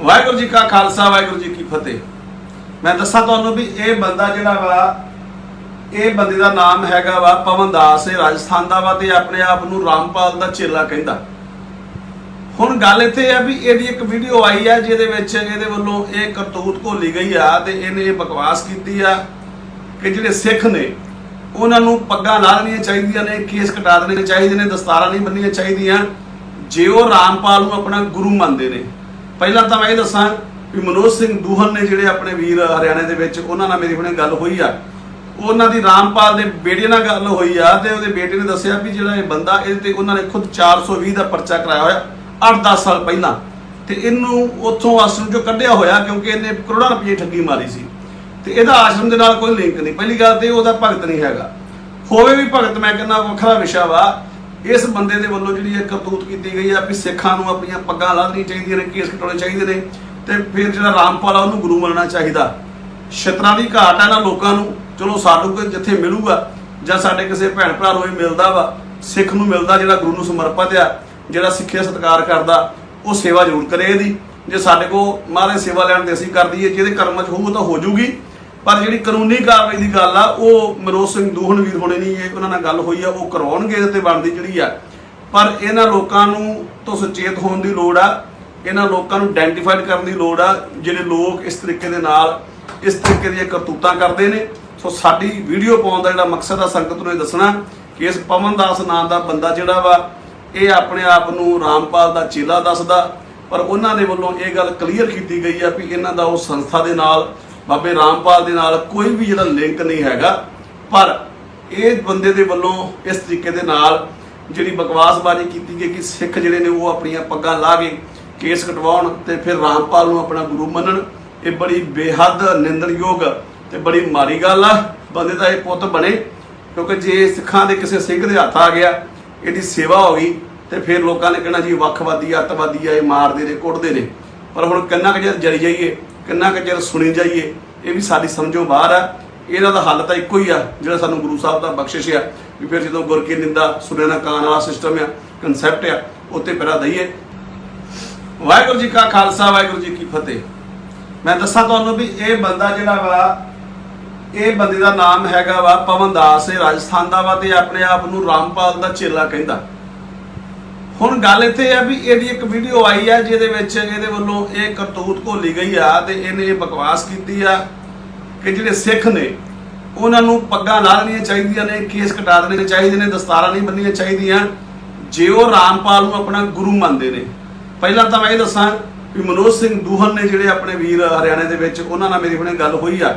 ਵਾਹਿਗੁਰੂ ਜੀ ਕਾ ਖਾਲਸਾ, ਵਾਹਿਗੁਰੂ ਜੀ ਕੀ ਫਤਿਹ। ਮੈਂ ਦੱਸਾਂ ਤੁਹਾਨੂੰ ਵੀ ਇਹ ਬੰਦਾ ਜਿਹੜਾ ਵਾ, ਇਹ ਬੰਦੇ ਦਾ ਨਾਮ ਹੈਗਾ ਵਾ ਪਵਨ ਦਾਸ, ਇਹ ਰਾਜਸਥਾਨ ਦਾ ਵਾ ਤੇ ਆਪਣੇ ਆਪ ਨੂੰ ਰਾਮਪਾਲ ਦਾ ਚੇਲਾ ਕਹਿੰਦਾ। ਹੁਣ ਗੱਲ ਇੱਥੇ ਆ ਵੀ ਇਹਦੀ ਇੱਕ ਵੀਡੀਓ ਆਈ ਆ ਜਿਹਦੇ ਵਿੱਚ ਇਹਦੇ ਵੱਲੋਂ ਇਹ ਕਰਤੂਤ ਘੋਲੀ ਗਈ ਆ ਤੇ ਇਹਨੇ ਇਹ ਬਕਵਾਸ ਕੀਤੀ ਆ ਕਿ ਜਿਹੜੇ ਸਿੱਖ ਨੇ, ਉਹਨਾਂ ਨੂੰ ਪੱਗਾਂ ਲਾ ਲੈਣੀਆਂ ਚਾਹੀਦੀਆਂ ਨੇ, ਕੇਸ ਕਟਾ ਦੇਣੇ ਚਾਹੀਦੇ ਨੇ, ਦਸਤਾਰਾਂ ਨਹੀਂ ਬੰਨਣੀਆਂ ਚਾਹੀਦੀਆਂ। ਜੇ ਉਹ ਰਾਮਪਾਲ ਨੂੰ ਆਪਣਾ ਗੁਰੂ ਮੰਨਦੇ ਨੇ ਪਹਿਲਾਂ ਤਾਂ ਮੈਂ ਇਹ ਦੱਸਾਂ ਵੀ ਮਨੋਜ ਸਿੰਘ ਦੂਹਨ ਨੇ ਜਿਹੜੇ ਆਪਣੇ ਵੀਰ ਹਰਿਆਣੇ ਦੇ ਵਿੱਚ, ਉਹਨਾਂ ਨਾਲ ਮੇਰੀ ਹੁਣੇ ਗੱਲ ਹੋਈ ਆ। ਉਹਨਾਂ ਦੀ ਰਾਮਪਾਲ ਦੇ ਬੇਟੇ ਨਾਲ ਗੱਲ ਹੋਈ ਆ ਤੇ ਉਹਦੇ ਬੇਟੇ ਨੇ ਦੱਸਿਆ ਵੀ ਜਿਹੜਾ ਇਹ ਬੰਦਾ ਇਹਦੇ ਤੇ ਉਹਨਾਂ ਨੇ ਖੁਦ 420 ਦਾ ਪਰਚਾ ਕਰਾਇਆ ਹੋਇਆ 8-10 ਸਾਲ ਪਹਿਲਾਂ। ਤੇ ਇਹਨੂੰ ਉੱਥੋਂ ਆਸ਼ਰਮ ਚੋਂ ਕੱਢਿਆ ਹੋਇਆ ਕਿਉਂਕਿ ਇਹਨੇ ਕਰੋੜਾਂ ਰੁਪਏ ਠੱਗੀ ਮਾਰੀ ਸੀ। ਤੇ ਇਹਦਾ ਆਸ਼ਰਮ ਦੇ ਨਾਲ ਕੋਈ ਲਿੰਕ ਨਹੀਂ। ਪਹਿਲੀ ਗੱਲ ਤੇ ਉਹਦਾ ਭਗਤ ਨਹੀਂ ਹੈਗਾ। ਹੋਵੇ ਵੀ ਭਗਤ, ਮੈਂ ਕਹਿੰਦਾ ਵੱਖਰਾ ਵਿਸ਼ਾ ਵਾ। ਇਸ ਬੰਦੇ ਦੇ ਵੱਲੋਂ ਜਿਹੜੀ ਇਹ ਕਰਤੂਤ ਕੀਤੀ ਗਈ ਆ ਵੀ ਸਿੱਖਾਂ ਨੂੰ ਆਪਣੀਆਂ ਪੱਗਾਂ ਲਾਹਣੀਆਂ ਚਾਹੀਦੀਆਂ ਨੇ, ਕੇਸ ਕਟਾਉਣੇ ਚਾਹੀਦੇ ਨੇ ਤੇ ਫਿਰ ਜਿਹੜਾ ਰਾਮਪਾਲ ਆ ਉਹਨੂੰ ਗੁਰੂ ਮੰਨਣਾ ਚਾਹੀਦਾ। ਛਤਰਾਂ ਦੀ ਘਾਟ ਆ ਇਹਨਾਂ ਲੋਕਾਂ ਨੂੰ, ਚਲੋ ਸਾਨੂੰ ਕੋਈ ਜਿੱਥੇ ਮਿਲੂਗਾ ਜਾਂ ਸਾਡੇ ਕਿਸੇ ਭੈਣ ਭਰਾ ਨੂੰ ਇਹ ਮਿਲਦਾ ਵਾ, ਸਿੱਖ ਨੂੰ ਮਿਲਦਾ ਜਿਹੜਾ ਗੁਰੂ ਨੂੰ ਸਮਰਪਿਤ ਆ, ਜਿਹੜਾ ਸਿੱਖਿਆ ਸਤਿਕਾਰ ਕਰਦਾ, ਉਹ ਸੇਵਾ ਜ਼ਰੂਰ ਕਰੇ ਇਹਦੀ। ਜੇ ਸਾਡੇ ਕੋ ਮਹਾਰਾਜ ਸੇਵਾ ਲੈਣ ਦੇ ਅਸੀਂ ਕਰ ਦਈਏ, ਜਿਹਦੇ ਕਰਮਾਂ 'ਚ ਹੋਊ ਤਾਂ ਹੋ ਜੂਗੀ ਪਰ ਜਿਹੜੀ ਕਾਨੂੰਨੀ ਕਾਰਵਾਈ ਦੀ ਗੱਲ ਆ, ਉਹ ਮਨੋਜ ਸਿੰਘ ਦੂਹਣਵੀਰ ਹੋਣੇ ਨਹੀਂ ਇਹ ਉਹਨਾਂ ਨਾਲ ਗੱਲ ਹੋਈ ਆ, ਉਹ ਕਰਵਾਉਣਗੇ ਇਹਦੇ ਤੇ ਬਣਦੀ ਜਿਹੜੀ ਆ। ਪਰ ਇਹਨਾਂ ਲੋਕਾਂ ਨੂੰ ਤੋਂ ਸੁਚੇਤ ਹੋਣ ਦੀ ਲੋੜ ਆ, ਇਹਨਾਂ ਲੋਕਾਂ ਨੂੰ ਆਇਡੈਂਟੀਫਾਈਡ ਕਰਨ ਦੀ ਲੋੜ ਆ, ਜਿਹੜੇ ਲੋਕ ਇਸ ਤਰੀਕੇ ਦੇ ਨਾਲ, ਇਸ ਤਰੀਕੇ ਦੀਆਂ ਕਰਤੂਤਾਂ ਕਰਦੇ ਨੇ। ਸੋ ਸਾਡੀ ਵੀਡੀਓ ਪਾਉਣ ਦਾ ਜਿਹੜਾ ਮਕਸਦ ਆ, ਸੰਗਤ ਨੂੰ ਇਹ ਦੱਸਣਾ, ਕਿ ਇਸ ਪਵਨ ਦਾਸ ਨਾਮ ਦਾ ਬੰਦਾ ਜਿਹੜਾ ਵਾ, ਇਹ ਆਪਣੇ ਆਪ ਨੂੰ ਰਾਮਪਾਲ ਦਾ ਚੇਲਾ ਦੱਸਦਾ। ਪਰ ਉਹਨਾਂ ਦੇ ਵੱਲੋਂ ਇਹ ਗੱਲ ਕਲੀਅਰ ਕੀਤੀ ਗਈ ਆ ਵੀ ਇਹਨਾਂ ਦਾ ਉਹ ਸੰਸਥਾ ਦੇ ਨਾਲ ਬਾਬੇ ਰਾਮਪਾਲ ਦੇ ਨਾਲ ਕੋਈ ਵੀ ਜਿਹੜਾ ਲਿੰਕ ਨਹੀਂ ਹੈਗਾ, ਪਰ ਇਹ ਬੰਦੇ ਦੇ ਵੱਲੋਂ ਇਸ ਤਰੀਕੇ ਦੇ ਨਾਲ ਜਿਹੜੀ ਬਕਵਾਸਬਾਜ਼ੀ ਕੀਤੀ ਗਈ ਕਿ ਸਿੱਖ ਜਿਹੜੇ ਨੇ ਉਹ ਆਪਣੀਆਂ ਪੱਗਾਂ ਲਾ ਕੇ ਕੇਸ ਕਟਵਾਉਣ ਤੇ ਫਿਰ ਰਾਮਪਾਲ ਨੂੰ ਆਪਣਾ ਗੁਰੂ ਮੰਨਣ, ਇਹ ਬੜੀ ਬੇਹੱਦ ਨਿੰਦਣਯੋਗ ਤੇ ਬੜੀ ਮਾੜੀ ਗੱਲ ਆ। ਬੰਦੇ ਦਾ ਇਹ ਪੁੱਤ ਬਣੇ, ਕਿਉਂਕਿ ਜੇ ਸਿੱਖਾਂ ਦੇ ਕਿਸੇ ਸਿੰਘ ਦੇ ਹੱਥ ਆ ਗਿਆ, ਇਹਦੀ ਸੇਵਾ ਹੋ ਗਈ ਤੇ ਫਿਰ ਲੋਕਾਂ ਨੇ ਕਹਿਣਾ ਜੀ ਵੱਖਵਾਦੀ, ਅੱਤਵਾਦੀ ਆ, ਇਹ ਮਾਰਦੇ ਨੇ, ਕੁੱਟਦੇ ਨੇ। ਪਰ ਹੁਣ ਕਿੰਨਾ ਕੁ ਚਿਰ ਜਰੀ ਜਾਈਏ? ਕਿੰਨਾ ਕੁ ਚਿਰ ਸੁਣੀ ਜਾਈਏ, ਇਹ ਵੀ ਸਾਡੀ ਸਮਝੋਂ ਬਾਹਰ ਆ। ਇਹਦਾ ਤਾਂ ਹੱਲ ਤਾਂ ਇੱਕੋ ਹੀ ਆ, ਜਿਹੜਾ ਸਾਨੂੰ ਗੁਰੂ ਸਾਹਿਬ ਦਾ ਬਖਸ਼ਿਸ਼ ਆ, ਵੀ ਫਿਰ ਜਦੋਂ ਗੁਰ ਕੀ ਨਿੰਦਾ ਸੁਣੇ ਨਾ, ਕਾਨ ਵਾਲਾ ਸਿਸਟਮ ਆ ਕਨਸੈਪਟ ਆ, ਉੱਤੇ ਪੈਰਾ ਦਈਏ। ਵਾਹਿਗੁਰੂ ਜੀ ਕਾ ਖਾਲਸਾ, ਵਾਹਿਗੁਰੂ ਜੀ ਕੀ ਫਤਿਹ। ਮੈਂ ਦੱਸਾਂ ਤੁਹਾਨੂੰ ਵੀ ਇਹ ਬੰਦਾ ਜਿਹੜਾ ਵਾ, ਇਹ ਬੰਦੇ ਦਾ ਨਾਮ ਹੈਗਾ ਵਾ ਪਵਨ ਦਾਸ, ਇਹ ਰਾਜਸਥਾਨ ਦਾ ਵਾ ਤੇ ਆਪਣੇ ਆਪ ਨੂੰ ਰਾਮਪਾਲ ਦਾ ਚੇਲਾ ਕਹਿੰਦਾ। ਹੁਣ ਗੱਲ ਇੱਥੇ ਆ ਵੀ ਇਹਦੀ ਇੱਕ ਵੀਡੀਓ ਆਈ ਆ ਜਿਹਦੇ ਵਿੱਚ ਇਹਦੇ ਵੱਲੋਂ ਇਹ ਕਰਤੂਤ ਘੋਲੀ ਗਈ ਆ ਤੇ ਇਹਨੇ ਇਹ ਬਕਵਾਸ ਕੀਤੀ ਆ ਕਿ ਜਿਹੜੇ ਸਿੱਖ ਨੇ, ਉਹਨਾਂ ਨੂੰ ਪੱਗਾਂ ਲਾ ਲੈਣੀਆਂ ਚਾਹੀਦੀਆਂ ਨੇ, ਕੇਸ ਕਟਾ ਦੇਣੇ ਚਾਹੀਦੇ ਨੇ, ਦਸਤਾਰਾਂ ਨਹੀਂ ਬੰਨਣੀਆਂ ਚਾਹੀਦੀਆਂ। ਜੇ ਉਹ ਰਾਮਪਾਲ ਨੂੰ ਆਪਣਾ ਗੁਰੂ ਮੰਨਦੇ ਨੇ। ਪਹਿਲਾਂ ਤਾਂ ਮੈਂ ਇਹ ਦੱਸਾਂ ਵੀ ਮਨੋਜ ਸਿੰਘ ਦੂਹਨ ਨੇ ਜਿਹੜੇ ਆਪਣੇ ਵੀਰ ਹਰਿਆਣੇ ਦੇ ਵਿੱਚ, ਉਹਨਾਂ ਨਾਲ ਮੇਰੀ ਹੁਣੇ ਗੱਲ ਹੋਈ ਆ।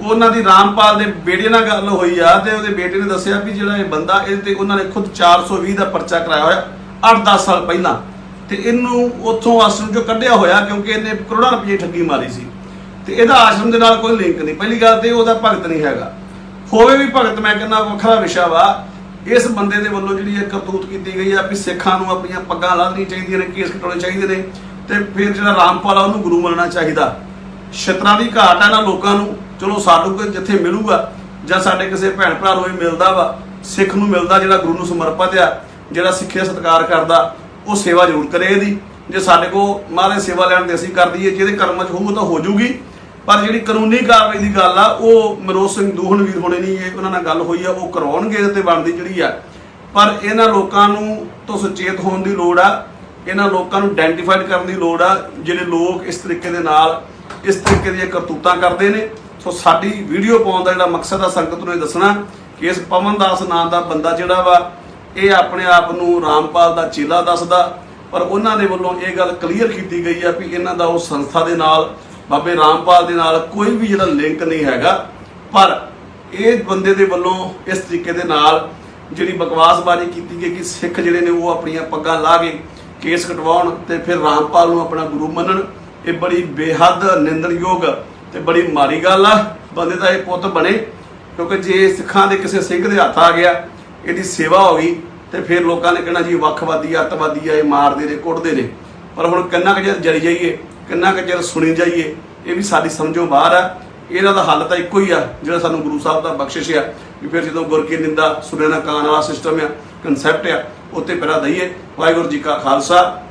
ਉਹਨਾਂ ਦੀ ਰਾਮਪਾਲ ਦੇ ਬੇਟੇ ਨਾਲ ਗੱਲ ਹੋਈ ਆ ਤੇ ਉਹਦੇ ਬੇਟੇ ਨੇ ਦੱਸਿਆ ਵੀ ਜਿਹੜਾ ਇਹ ਬੰਦਾ ਇਹਦੇ ਤੇ ਉਹਨਾਂ ਨੇ ਖੁਦ 420 ਦਾ ਪਰਚਾ ਕਰਾਇਆ ਹੋਇਆ। 8-10 ਸਾਲ ਪਹਿਲਾਂ। ਤੇ ਇਹਨੂੰ ਉੱਥੋਂ ਆਸ਼ਰਮ ਚੋਂ ਕੱਢਿਆ ਹੋਇਆ ਕਿਉਂਕਿ ਇਹਨੇ ਕਰੋੜਾਂ ਰੁਪਏ ਠੱਗੀ ਮਾਰੀ ਸੀ। ਤੇ ਇਹਦਾ ਆਸ਼ਰਮ ਦੇ ਨਾਲ ਕੋਈ ਲਿੰਕ ਨਹੀਂ। ਪਹਿਲੀ ਗੱਲ ਤੇ ਉਹਦਾ ਭਗਤ ਨਹੀਂ ਹੈਗਾ। ਹੋਵੇ ਵੀ ਭਗਤ, ਮੈਂ ਕਹਿੰਦਾ ਵੱਖਰਾ ਵਿਸ਼ਾ ਵਾ। ਇਸ ਬੰਦੇ ਦੇ ਵੱਲੋਂ ਜਿਹੜੀ ਇਹ ਕਰਤੂਤ ਕੀਤੀ ਗਈ ਆ ਵੀ ਸਿੱਖਾਂ ਨੂੰ ਆਪਣੀਆਂ ਪੱਗਾਂ ਲਾਹਣੀਆਂ ਚਾਹੀਦੀਆਂ ਨੇ, ਕੇਸ ਕਟਾਉਣੇ ਚਾਹੀਦੇ ਨੇ। ਤੇ ਫਿਰ ਜਿਹੜਾ ਰਾਮਪਾਲ ਆ ਉਹਨੂੰ ਗੁਰੂ ਮੰਨਣਾ ਚਾਹੀਦਾ। ਛਤਰਾਂ ਦੀ ਘਾਟ ਆ ਇਹਨਾਂ ਲੋਕਾਂ ਨੂੰ। ਚਲੋ ਸਾਨੂੰ ਕੋਈ ਜਿੱਥੇ ਮਿਲੂਗਾ ਜਾਂ ਸਾਡੇ ਕਿਸੇ ਭੈਣ ਭਰਾ ਨੂੰ ਇਹ ਮਿਲਦਾ ਵਾ, ਸਿੱਖ ਨੂੰ ਮਿਲਦਾ ਜਿਹੜਾ ਗੁਰੂ ਨੂੰ ਸਮਰਪਿਤ ਆ। ਜਿਹੜਾ ਸਿੱਖਿਆ ਸਤਿਕਾਰ ਕਰਦਾ, ਉਹ ਸੇਵਾ ਜ਼ਰੂਰ ਕਰੇ ਇਹਦੀ। ਜੇ ਸਾਡੇ ਕੋ ਮਹਾਰਾਜ ਸੇਵਾ ਲੈਣ ਦੇ ਅਸੀਂ ਕਰ ਦਈਏ, ਜਿਹਦੇ ਕਰਮ 'ਚ ਹੋਊ ਤਾਂ ਹੋ ਜੂਗੀ। ਪਰ ਜਿਹੜੀ ਕਾਨੂੰਨੀ ਕਾਰਵਾਈ ਦੀ ਗੱਲ ਆ, ਉਹ ਮਨੋਜ ਸਿੰਘ ਦੂਹਣ ਵੀਰ ਹੋਣੇ ਨਹੀਂ ਇਹ ਉਹਨਾਂ ਨਾਲ ਗੱਲ ਹੋਈ ਆ, ਉਹ ਕਰਵਾਉਣਗੇ ਇਹਦੇ ਤੇ ਬਣਦੀ ਜਿਹੜੀ ਆ। ਪਰ ਇਹਨਾਂ ਲੋਕਾਂ ਨੂੰ ਤੋਂ ਸੁਚੇਤ ਹੋਣ ਦੀ ਲੋੜ ਆ, ਇਹਨਾਂ ਲੋਕਾਂ ਨੂੰ ਆਇਡੈਂਟੀਫਾਈਡ ਕਰਨ ਦੀ ਲੋੜ ਆ, ਜਿਹੜੇ ਲੋਕ ਇਸ ਤਰੀਕੇ ਦੇ ਨਾਲ, ਇਸ ਤਰੀਕੇ ਦੀਆਂ ਕਰਤੂਤਾਂ ਕਰਦੇ ਨੇ। ਸੋ ਸਾਡੀ ਵੀਡੀਓ ਪਾਉਣ ਦਾ ਜਿਹੜਾ ਮਕਸਦ ਆ, ਸੰਗਤ ਨੂੰ ਇਹ ਦੱਸਣਾ, ਕਿ ਇਸ ਪਵਨ ਦਾਸ ਨਾਮ ਦਾ ਬੰਦਾ ਜਿਹੜਾ ਵਾ ਇਹ ਆਪਣੇ ਆਪ ਨੂੰ ਰਾਮਪਾਲ ਦਾ ਚੇਲਾ ਦੱਸਦਾ, ਪਰ ਉਹਨਾਂ ਦੇ ਵੱਲੋਂ ਇਹ ਗੱਲ ਕਲੀਅਰ ਕੀਤੀ ਗਈ ਆ ਵੀ ਇਹਨਾਂ ਦਾ ਉਹ ਸੰਸਥਾ ਦੇ ਨਾਲ, ਬਾਬੇ ਰਾਮਪਾਲ ਦੇ ਨਾਲ ਕੋਈ ਵੀ ਜਿਹੜਾ ਲਿੰਕ ਨਹੀਂ ਹੈਗਾ। ਪਰ ਇਹ ਬੰਦੇ ਦੇ ਵੱਲੋਂ ਇਸ ਤਰੀਕੇ ਦੇ ਨਾਲ ਜਿਹੜੀ ਬਕਵਾਸਬਾਜ਼ੀ ਕੀਤੀ ਗਈ ਕਿ ਸਿੱਖ ਜਿਹੜੇ ਨੇ ਉਹ ਆਪਣੀਆਂ ਪੱਗਾਂ ਲਾ ਕੇ ਕੇਸ ਕਟਵਾਉਣ ਤੇ ਫਿਰ ਰਾਮਪਾਲ ਨੂੰ ਆਪਣਾ ਗੁਰੂ ਮੰਨਣ, ਇਹ ਬੜੀ ਬੇਹੱਦ ਨਿੰਦਣਯੋਗ ਤੇ ਬੜੀ ਮਾੜੀ ਗੱਲ ਆ। ਬੰਦੇ ਦਾ ਇਹ ਪੁੱਤ ਬਣੇ, ਕਿਉਂਕਿ ਜੇ ਸਿੱਖਾਂ ਦੇ ਕਿਸੇ ਸਿੰਘ ਦੇ ਹੱਥ ਆ ਗਿਆ, ਇਹਦੀ ਸੇਵਾ ਹੋ ਗਈ ਤੇ ਫਿਰ ਲੋਕਾਂ ਨੇ ਕਹਿਣਾ ਜੀ ਵੱਖਵਾਦੀ, ਅੱਤਵਾਦੀ ਆ, ਇਹ ਮਾਰਦੇ ਨੇ, ਕੁੱਟਦੇ ਨੇ। ਪਰ ਹੁਣ ਕਿੰਨਾ ਕੁ ਚਿਰ ਜਰੀ ਜਾਈਏ, ਕਿੰਨਾ ਕੁ ਚਿਰ ਸੁਣੀ ਜਾਈਏ, ਇਹ ਵੀ ਸਾਡੀ ਸਮਝੋਂ ਬਾਹਰ ਆ। ਇਹਨਾਂ ਦਾ ਹੱਲ ਤਾਂ ਇੱਕੋ ਹੀ ਆ, ਜਿਹੜਾ ਸਾਨੂੰ ਗੁਰੂ ਸਾਹਿਬ ਦਾ ਬਖਸ਼ਿਸ਼ ਆ, ਵੀ ਫਿਰ ਜਦੋਂ ਗੁਰ ਕੀ ਨਿੰਦਾ ਸੁਣਿਆ ਨਾ, ਕਾਨ ਵਾਲਾ ਸਿਸਟਮ ਆ ਕਨਸੈਪਟ ਆ, ਉੱਤੇ ਪੈਰਾ ਦਈਏ। ਵਾਹਿਗੁਰੂ ਜੀ ਕਾ ਖਾਲਸਾ।